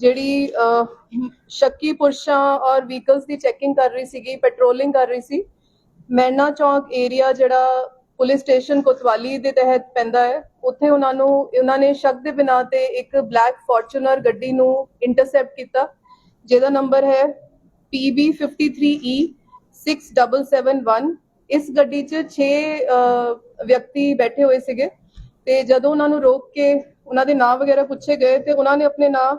ਜਿਹੜੀ ਸ਼ੱਕੀ ਪੁਰਸ਼ਾਂ ਔਰ ਵਹੀਕਲਸ ਦੀ ਚੈਕਿੰਗ ਕਰ ਰਹੀ ਸੀਗੀ ਪੈਟਰੋਲਿੰਗ ਕਰ ਰਹੀ ਸੀ, ਮੈਨਾ ਚੌਂਕ ਏਰੀਆ ਜਿਹੜਾ ਪੁਲਿਸ ਸਟੇਸ਼ਨ ਕੋਤਵਾਲੀ ਦੇ ਤਹਿਤ ਪੈਂਦਾ ਹੈ, ਉੱਥੇ ਉਹਨਾਂ ਨੂੰ, ਉਹਨਾਂ ਨੇ ਸ਼ੱਕ ਦੇ ਬਿਨਾਂ ਤੇ ਇੱਕ ਬਲੈਕ ਫੋਰਚੂਨਰ ਗੱਡੀ ਨੂੰ ਇੰਟਰਸੈਪਟ ਕੀਤਾ, ਜਿਹਦਾ ਨੰਬਰ ਹੈ PB53E 6771 e ਇਸ ਗੱਡੀ 'ਚ 6 ਵਿਅਕਤੀ ਬੈਠੇ ਹੋਏ ਸੀਗੇ, ਤੇ ਜਦੋਂ ਉਹਨਾਂ ਨੂੰ ਰੋਕ ਕੇ ਉਹਨਾਂ ਦੇ ਨਾਮ ਵਗੈਰਾ ਪੁੱਛੇ ਗਏ, ਤੇ ਉਹਨਾਂ ਨੇ ਆਪਣੇ ਨਾਮ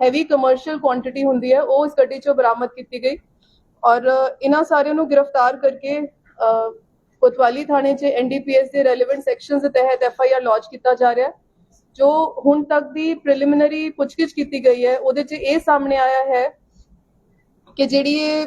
ਹੈਵੀ ਕਮਰਸ਼ੀਅਲ ਕੁਆਂਟੀਟੀ ਹੁੰਦੀ ਹੈ, ਉਹ ਇਸ ਗੱਡੀ ਚੋਂ ਬਰਾਮਦ ਕੀਤੀ ਗਈ ਔਰ ਇਹਨਾਂ ਸਾਰਿਆਂ ਨੂੰ ਗ੍ਰਿਫਤਾਰ ਕਰਕੇ ਕੋਤਵਾਲੀ ਥਾਣੇ 'ਚ ਐਨਡੀਪੀਐਸ ਦੇ ਰੈਲੇਵੈਂਟ ਸੈਕਸ਼ਨਸ ਦੇ ਤਹਿਤ ਐਫਆਈਆਰ ਲੌਂਚ ਕੀਤਾ ਜਾ ਰਿਹਾ ਹੈ, ਜੋ ਹੁਣ ਤੱਕ ਦੀ ਪ੍ਰੀਲਿਮਿਨਰੀ ਪੁੱਛਗਿੱਛ ਕੀਤੀ ਗਈ ਹੈ, ਉਹਦੇ 'ਚ ਇਹ ਸਾਹਮਣੇ ਆਇਆ ਹੈ ਕਿ ਜਿਹੜੀ ਇਹ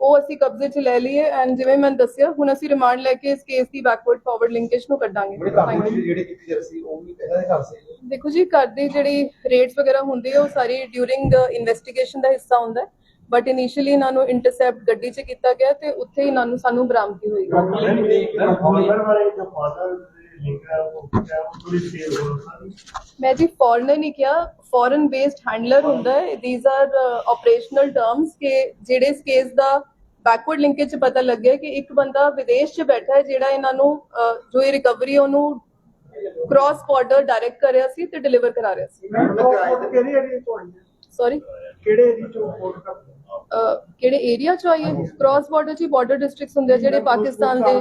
ਉਹ ਅਸੀਂ ਕਬਜ਼ੇ 'ਚ ਲੈ ਲਈ ਹੈ ਐਂਡ ਜਿਵੇਂ ਮੈਂ ਦੱਸਿਆ ਹੁਣ ਅਸੀਂ ਰਿਮਾਂਡ ਲੈ ਕੇ ਇਸ ਕੇਸ ਦੀ ਬੈਕਵਰਡ ਫਾਰਵਰਡ ਲਿੰਕੇਜ ਨੂੰ ਕੱਢਾਂਗੇ। ਜਿਹੜੇ ਕਾਬੂ ਵਿੱਚ ਜਿਹੜੇ ਕੀਤੀ ਜਾ ਸੀ ਉਹ ਵੀ ਇਹਨਾਂ ਦੇ ਘਰ ਸੀ? ਦੇਖੋ ਜੀ ਘਰ ਦੀ ਜਿਹੜੀ ਰੇਟਸ ਵਗੈਰਾ ਹੁੰਦੀ ਹੈ ਉਹ ਸਾਰੀ ਡਿਊਰਿੰਗ ਇਨਵੈਸਟੀਗੇਸ਼ਨ ਦਾ ਹਿੱਸਾ ਹੁੰਦਾ ਹੈ। ਬਟ ਇਨੀਸ਼ੀਅਲੀ ਇਹਨਾਂ ਨੂੰ ਇੰਟਰਸੈਪਟ ਗੱਡੀ 'ਚ ਕੀਤਾ ਗਿਆ ਤੇ ਉੱਥੇ ਹੀ ਇਹਨਾਂ ਨੂੰ ਸਾਨੂੰ ਬਰਾਮਦਗੀ ਹੋਈ। ਮੈਂ ਜੀ ਫੋਰਨਰ ਨਹੀਂ ਕਿਹਾ ਫੋਰਨ ਬੇਸਡ ਹੈਂਡਲਰ ਹੁੰਦਾ ਹੈ। ਥੀਸ ਆਰ ਆਪਰੇਸ਼ਨਲ ਟਰਮਸ ਕਿ ਜਿਹੜੇ ਕੇਸ ਦਾ ਬੈਕਵਰਡ ਲਿੰਕੇਜ ਚ ਪਤਾ ਲੱਗਿਆ ਕਿ ਇੱਕ ਬੰਦਾ ਵਿਦੇਸ਼ 'ਚ ਬੈਠਾ ਹੈ ਜਿਹੜਾ ਇਹਨਾਂ ਨੂੰ ਅਹ, ਜੋ ਇਹ ਰਿਕਵਰੀ ਉਹਨੂੰ ਕ੍ਰਾਸ ਬਾਰਡਰ ਡਾਇਰੈਕਟ ਕਰ ਰਿਹਾ ਸੀ ਤੇ ਡਿਲੀਵਰ ਕਰਾ ਰਿਹਾ ਸੀ। ਸੌਰੀ ਕਿਹੜੇ ਏਰੀਆ ਤੋਂ ਫੋਟ ਕਰ ਕਿਹੜੇ ਏਰੀਆ ਚ ਆਈਏ ਕ੍ਰਾਸ ਬਾਰਡਰ ਚ ਬਾਰਡਰ ਡਿਸਟ੍ਰਿਕਟਸ ਹੁੰਦੇ ਜਿਹੜੇ ਪਾਕਿਸਤਾਨ ਦੇ।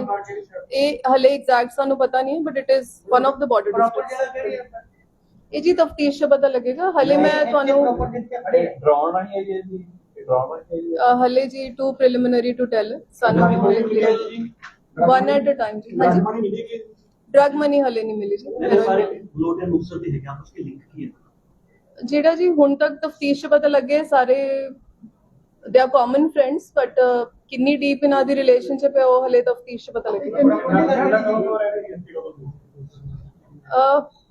ਇਹ ਹਲੇ ਐਗਜ਼ੈਕਟ ਸਾਨੂੰ ਪਤਾ ਨਹੀਂ but it is one of the border districts ਇਹ ਜੀ ਤਫਤੀਸ਼ ਪਤਾ ਲੱਗੇਗਾ। ਹਲੇ ਮੈਂ ਤੁਹਾਨੂੰ ਡਰਾਉਣ ਵਾਲੀ ਹੈ ਜੀ ਹਲੇ ਜੀ ਟੂ ਪ੍ਰੀਲਿਮਿਨਰੀ ਟੂ ਟੈਲ ਸਾਨੂੰ ਹਲੇ clear one at a time ਜੀ। ਹਾਂਜੀ। ਡਰਗ ਮਨੀ ਹਲੇ ਨਹੀਂ ਮਿਲੀ ਜੀ। ਸਾਰੇ ਬਲੋਟ ਐਂਡ ਮੁਕਸਰ ਦੇ ਹੈਗਾ ਉਸਕੇ ਲਿੰਕ ਕੀ ਹੈ? ਜਿਹੜਾ ਜੀ ਹੁਣ ਤੱਕ ਤਫਤੀਸ਼ ਪਤਾ ਲੱਗੇ ਸਾਰੇ ਦੇ ਆਰ ਕਾਮਨ ਫਰੈਂਡਸ ਬਟ ਕਿੰਨੀ ਡੀਪ ਇਹਨਾਂ ਦੀ ਰਿਲੇਸ਼ਨਸ਼ਿਪ ਹੈ ਉਹ ਹਲੇ ਤਫਤੀਸ਼ 'ਚ ਪਤਾ ਲੱਗੇਗਾ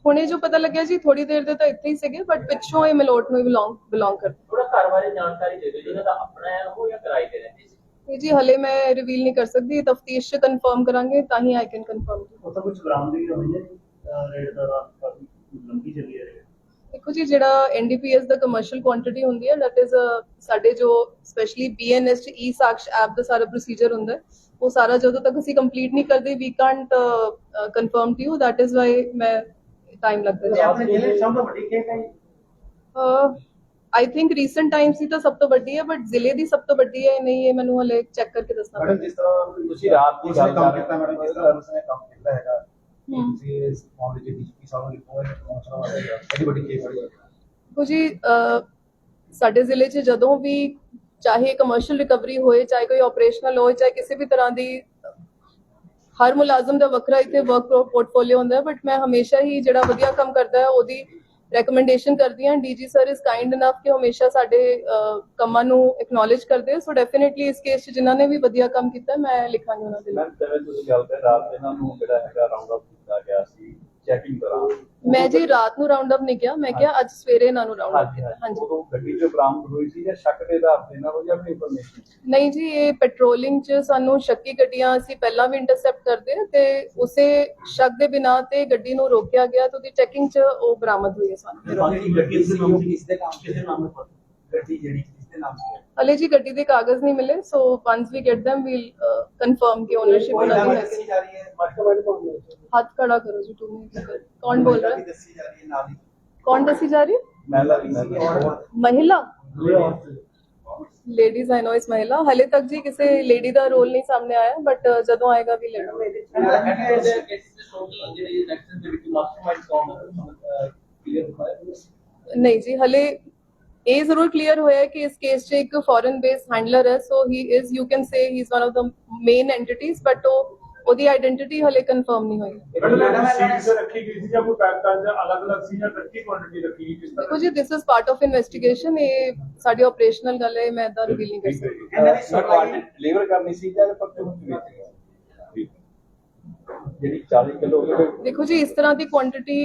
ਹੁਣੇ ਜੋ ਪਤਾ ਲੱਗਿਆ ਜੀ ਥੋੜੀ ਦੇਰ ਦੇ ਤਾਂ ਇੱਥੇ ਹੀ ਸੀਗੇ ਬਟ ਪਿੱਛੋਂ ਇਹ ਮਲੋਟ ਨੂੰ ਬਿਲੋਂਗ ਬਿਲੋਂਗ ਕਰਦੇ ਥੋੜਾ ਘਰ ਬਾਰੇ ਜਾਣਕਾਰੀ ਦੇ ਦਿਓ ਜਿਹਨਾਂ ਦਾ ਆਪਣਾ ਹੈ ਉਹ ਜਾਂ ਕਿਰਾਏ ਤੇ ਰਹਿੰਦੇ ਸੀ ਜੀ ਹਲੇ ਮੈਂ ਰਿਵੀਲ ਨਹੀਂ ਕਰ ਸਕਦੀ ਤਫਤੀਸ਼ ਚ ਕਨਫਰਮ ਕਰਾਂਗੇ ਤਾਂ ਹੀ ਆਈ ਕੈਨ ਕਨਫਰਮ ਉਹ ਤਾਂ ਕੁਝ ਬਰਾਮਦਗੀ ਹੋਈ ਹੈ ਰੇਟ ਦਾ ਰਾਤ ਕਾਫੀ ਲੰਬੀ ਚੱਲੀ ਹੈ ਦੇਖੋ ਜੀ ਜਿਹੜਾ ਐਨਡੀਪੀਐਸ ਦਾ ਕਮਰਸ਼ੀਅਲ ਕੁਆਂਟੀਟੀ ਹੁੰਦੀ ਹੈ ਦੈਟ ਇਜ਼ ਸਾਡੇ ਜੋ ਸਪੈਸ਼ਲੀ ਬੀਐਨਐਸ ਚ ਈ ਸਾਕਸ਼ ਐਪ ਦਾ ਸਾਰਾ ਪ੍ਰੋਸੀਜਰ ਹੁੰਦਾ ਹੈ ਉਹ ਸਾਰਾ ਜਦੋਂ ਤੱਕ ਅਸੀਂ ਕੰਪਲੀਟ ਨਹੀਂ ਕਰਦੇ we can't confirm to you that is why ਮੈਂ ਟਾਈਮ ਲੱਗਦਾ ਜੀ ਆਪਣੇ ਜ਼ਿਲ੍ਹੇ ਸਭ ਤੋਂ ਵੱਡੀ ਖੇਪ ਹੈ। ਆਈ ਥਿੰਕ ਰੀਸੈਂਟ ਟਾਈਮਸ ਦੀ ਤਾਂ ਸਭ ਤੋਂ ਵੱਡੀ ਹੈ ਬਟ ਜ਼ਿਲ੍ਹੇ ਦੀ ਸਭ ਤੋਂ ਵੱਡੀ ਹੈ ਨਹੀਂ ਇਹ ਮੈਨੂੰ ਹਲੇ ਚੈੱਕ ਕਰਕੇ ਦੱਸਣਾ ਮੈਡਮ ਜਿਸ ਤਰ੍ਹਾਂ ਤੁਸੀਂ ਰਾਤ ਦੀ ਗੱਲ ਕਰ ਰਹੇ ਕੀਤਾ ਮੈਡਮ ਜਿਸ ਤਰ੍ਹਾਂ ਉਸਨੇ ਕੰਮ ਕੀਤਾ ਹੈਗਾ। ਤੁਸੀਂ ਇਸ ਮਾਮਲੇ 'ਚ ਡੀਜੀਪੀ ਸਾਹਿਬ ਨੂੰ ਲਿਖੋ ਹੈ ਪਹੁੰਚਣਾ ਵਾਲਾ ਹੈ ਐਡੀ ਵੱਡੀ ਕੇਸ ਫੜੀ ਹੈ? ਦੇਖੋ ਜੀ ਅਹ, ਸਾਡੇ ਜ਼ਿਲ੍ਹੇ 'ਚ ਜਦੋਂ ਵੀ ਚਾਹੇ ਕਮਰਸ਼ੀਅਲ ਰਿਕਵਰੀ ਹੋਏ ਚਾਹੇ ਕੋਈ ਆਪਰੇਸ਼ਨਲ ਹੋਏ ਚਾਹੇ ਕਿਸੇ ਵੀ ਤਰ੍ਹਾਂ ਦੀ ਹਰ ਮੁਲਾਜ਼ਮ ਦਾ ਵੱਖਰਾ ਇੱਥੇ ਵਰਕ ਪੋਰਟਫੋਲੀਓ ਹੁੰਦਾ ਬਟ ਮੈਂ ਹਮੇਸ਼ਾ ਹੀ ਜਿਹੜਾ ਵਧੀਆ ਕੰਮ ਕਰਦਾ ਹੈ ਉਹਦੀ ਰეკਮੈਂਡੇਸ਼ਨ ਕਰਦੀ ਹਾਂ। DG sir is kind enough ਕਿ ਹਮੇਸ਼ਾ ਸਾਡੇ ਕੰਮਾਂ ਨੂੰ ਐਕਨੋਲਜ ਕਰਦੇ ਸੋ ਡੈਫੀਨਿਟਲੀ ਇਸ ਕੇਸ 'ਚ ਜਿਨ੍ਹਾਂ ਨੇ ਵੀ ਵਧੀਆ ਕੰਮ ਕੀਤਾ ਮੈਂ ਲਿਖਾਂਗੀ ਉਹਨਾਂ ਦੇ ਲਈ। ਮੈਂ ਤੁਸੀਂ ਗੱਲ ਕਰ ਰਾਤ ਇਹਨਾਂ ਨੂੰ ਜਿਹੜਾ ਹੈਗਾ ਰਾਉਂਡ ਅਪ ਕੀਤਾ ਗਿਆ ਸੀ ਚੈਕਿੰਗ ਦੌਰਾਨ ਮੈਂ ਜੀ ਰਾਤ ਨੂੰ ਰਾਉਂਡ ਅਪ ਨਹੀਂ ਕਿਹਾ ਮੈਂ ਕਿਹਾ ਅੱਜ ਸਵੇਰੇ ਇਹਨਾਂ ਨੂੰ ਰਾਉਂਡ ਅਪ ਕੀਤਾ ਹਾਂਜੀ। ਉਦੋਂ ਗੱਡੀ 'ਚ ਬਰਾਮਦ ਹੋਈ ਸੀ ਜਾਂ ਸ਼ੱਕ ਦੇ ਆਧਾਰ ਤੇ ਇਹਨਾਂ ਨੂੰ ਜਾਂ ਆਪਣੀ ਇਨਫੋਰਮੇਸ਼ਨ ਨਹੀਂ ਜੀ ਇਹ ਪੈਟਰੋਲਿੰਗ 'ਚ ਸਾਨੂੰ ਸ਼ੱਕੀ ਗੱਡੀਆਂ ਅਸੀਂ ਪਹਿਲਾਂ ਵੀ ਇੰਟਰਸੈਪਟ ਕਰਦੇ ਹਾਂ ਤੇ ਉਸੇ ਸ਼ੱਕ ਦੇ ਬਿਨਾ ਤੇ ਗੱਡੀ ਨੂੰ ਰੋਕਿਆ ਗਿਆ ਤੇ ਉਹਦੀ ਚੈਕਿੰਗ 'ਚ ਉਹ ਬਰਾਮਦ ਹੋਈ ਹੈ ਸਾਨੂੰ। ਗੱਡੀ ਕਿਸ ਦੇ ਕਿਸ ਨਾਮ ਜਿਹੜੀ ਹਲੇ ਜੀ ਗੱਡੀ ਦੇ ਕਾਗਜ਼ ਨਹੀਂ ਮਿਲੇ so once we get them will confirm ਕਿ ਓਨਰਸ਼ਿਪ ਉਹਨਾਂ ਦੀ ਹੈ ਜਾ ਰਹੀ ਹੈ। ਹੱਥ ਖੜਾ ਕਰੋ ਜੀ ਟੂ ਮਿੰਟ ਕੌਣ ਬੋਲ ਰਿਹਾ? ਕੌਣ ਦੱਸੀ ਜਾ ਰਹੀ ਹੈ? ਮਹਿਲਾ ਲੇਡੀਜ਼ ਆਈ ਨੋ ਇਸ ਮਹਿਲਾ। ਹਲੇ ਤੱਕ ਜੀ ਕਿਸੇ ਲੇਡੀ ਦਾ ਰੋਲ ਨਹੀਂ ਸਾਹਮਣੇ ਆਇਆ ਬਟ ਜਦੋਂ ਆਏਗਾ ਵੀ ਲੇਡੀ ਨਹੀਂ ਜੀ ਹਲੇ ਇਹ ਜ਼ਰੂਰ ਕਲੀਅਰ ਹੋਇਆ ਕਿ ਇਸ ਕੇਸ 'ਚ ਇੱਕ ਫੋਰਨ ਬੇਸ ਹੈਂਡਲਰ ਹੈ so he is you can say he is one of the main entities but ਉਹ ਉਹਦੀ ਆਇਡੈਂਟੀਟੀ ਹਲੇ ਕਨਫਰਮ ਨਹੀਂ ਹੋਈ। ਮੈਡਮ ਸੀਟ ਤੇ ਰੱਖੀ ਗਈ ਸੀ ਜਾਂ ਕੋਈ ਪੈਕ ਕਰ ਜਾਂ ਅਲੱਗ-ਅਲੱਗ ਸੀ ਜਾਂ ਇਕੱਠੀ ਕੁਆਂਟੀਟੀ ਰੱਖੀ ਗਈ ਕਿਸ ਦੇਖੋ ਜੀ this is part of investigation ਇਹ ਸਾਡੀ ਆਪਰੇਸ਼ਨਲ ਗੱਲ ਹੈ ਮੈਂ ਤਾਂ ਰਿਵੀਲ ਨਹੀਂ ਕਰ ਸਕਦੀ ਡਿਲੀਵਰ ਕਰਨੀ ਸੀ ਜਾਂ ਪੱਕੇ ਮੁੱਕ ਵਿੱਚ ਜਿਹੜੀ 40 ਕਿਲੋ ਦੇਖੋ ਜੀ ਇਸ ਤਰ੍ਹਾਂ ਦੀ ਕੁਆਂਟੀਟੀ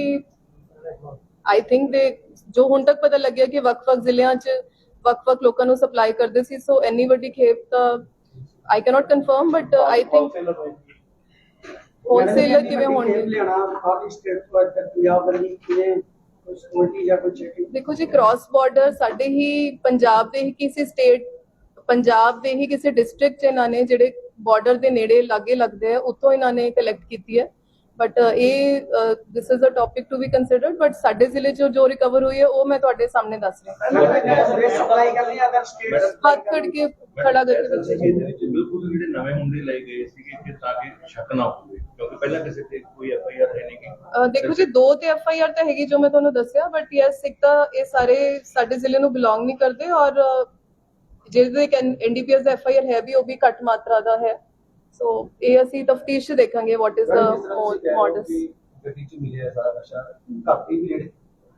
ਆਈ ਥਿੰਕ ਦੇ ਜੋ ਹੁਣ ਤੱਕ ਪਤਾ ਲੱਗਿਆ ਕਿ ਵੱਖ-ਵੱਖ ਜ਼ਿਲ੍ਹਿਆਂ 'ਚ ਵੱਖ-ਵੱਖ ਲੋਕਾਂ ਨੂੰ ਸਪਲਾਈ ਕਰਦੇ ਸੀ ਸੋ ਇੰਨੀ ਵੱਡੀ ਖੇਪ ਤਾਂ I cannot confirm but I think wholesaler ਕਿਵੇਂ ਹੋਣਗੇ? ਲਿਆਣਾ ਕਾਫੀ ਸਟੇਟ ਤੋਂ ਅੱਜ ਤੱਕ ਪੰਜਾਬ ਵਰਗੀ ਕਿਵੇਂ ਕੋਈ ਸਿਕਿਉਰਿਟੀ ਜਾਂ ਕੋਈ ਚੈਕਿੰਗ ਦੇਖੋ ਜੀ ਕ੍ਰਾਸ ਬਾਰਡਰ ਸਾਡੇ ਹੀ ਪੰਜਾਬ ਦੇ ਹੀ ਕਿਸੇ ਸਟੇਟ ਪੰਜਾਬ ਦੇ ਹੀ ਕਿਸੇ ਡਿਸਟ੍ਰਿਕਟ 'ਚ ਇਹਨਾਂ ਨੇ ਜਿਹੜੇ ਬਾਰਡਰ ਦੇ ਨੇੜੇ ਲਾਗੇ ਲੱਗਦੇ ਆ ਉੱਥੋਂ ਇਹਨਾਂ ਨੇ ਕਲੈਕਟ ਕੀਤੀ ਹੈ। ਬਟ ਇਹ this is a topic to be considered but ਸਾਡੇ ਜ਼ਿਲ੍ਹੇ 'ਚ ਜੋ ਰਿਕਵਰ ਹੋਈ ਹੈ ਉਹ ਮੈਂ ਤੁਹਾਡੇ ਸਾਹਮਣੇ ਦੱਸ ਰਹੀ। ਹਾਂ ਹੱਥ ਕੇ ਖੜਾ ਕਰਕੇ ਦੱਸੋ ਬਿਲਕੁਲ ਜਿਹੜੇ ਨਵੇਂ ਮੁੰਡੇ ਲਏ ਗਏ ਸੀਗੇ ਕਿ ਤਾਂ ਕਿ ਸ਼ੱਕ ਨਾ ਹੋਵੇ ਕਿਉਂਕਿ ਪਹਿਲਾਂ ਕਿਸੇ ਤੇ ਕੋਈ ਐਫ ਆਈ ਆਰ ਹੈ ਨਹੀਂ ਅਹ ਦੇਖੋ ਜੀ ਦੋ ਤੇ ਐਫ ਆਈ ਆਰ ਤਾਂ ਹੈਗੀ ਜੋ ਮੈਂ ਤੁਹਾਨੂੰ ਦੱਸਿਆ ਬਟ ਯੈਸ ਇੱਕ ਤਾਂ ਇਹ ਸਾਰੇ ਸਾਡੇ ਜ਼ਿਲ੍ਹੇ ਨੂੰ ਬਿਲੋਂਗ ਨਹੀਂ ਕਰਦੇ ਔਰ ਜਿਹਦੇ ਐਨਡੀਪੀਐਸ ਦਾ ਐਫ ਆਈ ਆਰ ਹੈ ਵੀ ਉਹ ਵੀ ਘੱਟ ਮਾਤਰਾ ਦਾ ਹੈ। ਸੋ ਇਹ ਅਸੀਂ ਤਫਤੀਸ਼ ਦੇਖਾਂਗੇ ਵਾਟ ਇਜ਼ ਹੋ ਮੋਡਸ ਗੱਡੀ 'ਚ ਮਿਲਿਆ ਸਾਰਾ ਨਸ਼ਾ ਘਰ ਦੀ ਵੀ ਰੇੜੇ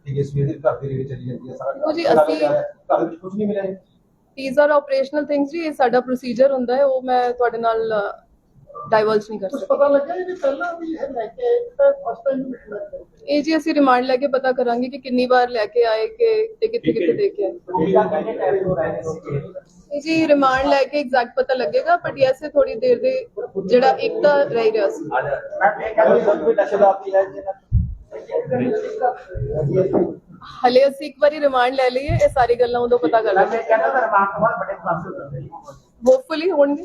ਠੀਕ ਹੈ ਸਵੇਰ ਦੇ ਘਰ ਦੀ ਰੇੜੇ ਚੱਲੀ ਜਾਂਦੀ ਹੈ ਸਾਰਾ ਦੇਖੋ ਜੀ, ਘਰ ਅਸੀਂ- ਘਰ ਵਿੱਚ ਕੁਝ ਨਹੀਂ ਮਿਲਿਆ these are operational things ਜੀ ਇਹ ਸਾਡਾ ਪ੍ਰੋਸੀਜਰ ਹੁੰਦਾ ਹੈ ਉਹ ਮੈਂ ਤੁਹਾਡੇ ਨਾਲ ਡਾਈਵਰਜ ਨਹੀਂ ਕਰ ਸਕਦੀ। ਪਤਾ ਲੱਗਿਆ ਕਿ ਪਹਿਲਾਂ ਵੀ ਇਹ ਲੈ ਕੇ ਫਸਟ ਟਾਈਮ ਇਹ ਜੀ ਅਸੀਂ ਰਿਮਾਂਡ ਲੈ ਕੇ ਪਤਾ ਕਰਾਂਗੇ ਕਿ ਕਿੰਨੀ ਵਾਰ ਲੈ ਕੇ ਆਏ ਕਿ ਤੇ ਕਿੱਥੇ ਕਿੱਥੇ ਦੇ ਜੀ ਰਿਮਾਂਡ ਲੈ ਕੇ ਐਗਜ਼ੈਕਟ ਪਤਾ ਲੱਗੇਗਾ ਬਟ ਯੈਸ ਇਹ ਥੋੜੀ ਦੇਰ ਦੇ ਜਿਹੜਾ ਇੱਕ ਤਾਂ ਰਹਿ ਰਿਹਾ ਸੀ। ਹਲੇ ਅਸੀਂ ਇੱਕ ਵਾਰੀ ਰਿਮਾਂਡ ਲੈ ਲਈਏ, ਇਹ ਸਾਰੀ ਗੱਲਾਂ ਉਦੋਂ ਪਤਾ ਕਰ ਲਾਂਗੇ। ਹੋਪਫੁਲੀ ਹੋਣਗੇ।